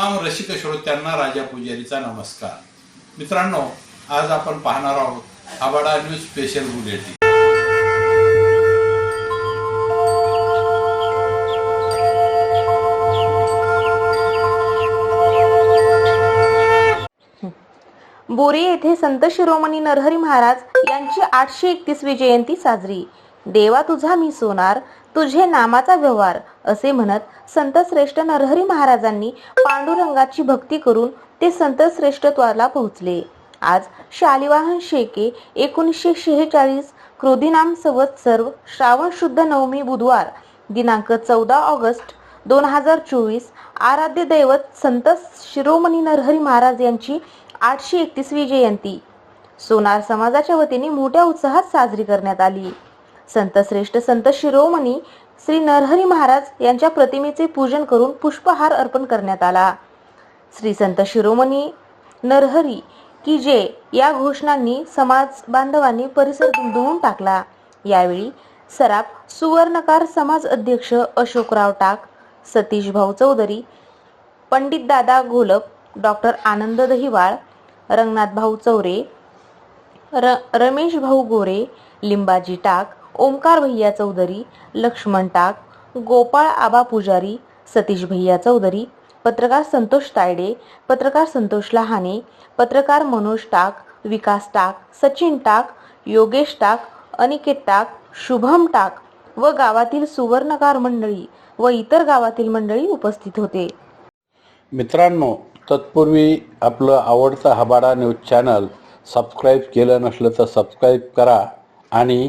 रसिक श्रोत्यांना राजा पुजारीचा नमस्कार. मित्रांनो आज आपण पाहणार आहोत आबाडा न्यूज स्पेशल बुलेटिन. बोरी येथे संत शिरोमणी नरहरी महाराज यांची आठशे एकतीसवी जयंती साजरी. देवा तुझा मी सोनार तुझे नामाचा व्यवहार असे म्हणत संत श्रेष्ठ नरहरी महाराजांनी पांडुरंगाची भक्ती करून ते संत श्रेष्ठत्वाला पोहोचले. आज शालिवाहन शेके एकोणीसशे शेहेचाळीस क्रोधीनाम संवत्सर श्रावण शुद्ध नवमी बुधवार दिनांक चौदा ऑगस्ट दोन हजार चोवीस आराध्य दैवत संत शिरोमणी नरहरी महाराज यांची आठशे एकतीसवी जयंती. सोनार समाजाच्या वतीने मोठ्या उत्साहात साजरी करण्यात आली. संत श्रेष्ठ संत शिरोमणी श्री नरहरी महाराज यांच्या प्रतिमेचे पूजन करून पुष्पहार अर्पण करण्यात आला. श्री संत शिरोमणी नरहरी की जे या घोषणांनी समाज बांधवांनी परिसर धुवून टाकला. यावेळी सराफ सुवर्णकार समाज अध्यक्ष अशोकराव टाक सतीश भाऊ चौधरी पंडित दादा घोलप डॉक्टर आनंद दहिवाळ रंगनाथ भाऊ चौरे र रमेश भाऊ गोरे लिंबाजी टाक ओमकार भैया चौधरी लक्ष्मण टाक गोपाळ आबा पुजारी सतीश भैया चौधरी पत्रकार संतोष तायडे पत्रकार संतोष लहाने पत्रकार मनोज टाक विकास टाक सचिन टाक योगेश टाक अनिकेत टाक शुभम टाक व गावातील सुवर्णकार मंडळी व इतर गावातील मंडळी उपस्थित होते. मित्रांनो तत्पूर्वी आपलं आवडतं हबाडा न्यूज चॅनल सबस्क्राईब केलं नसलं तर सबस्क्राईब करा आणि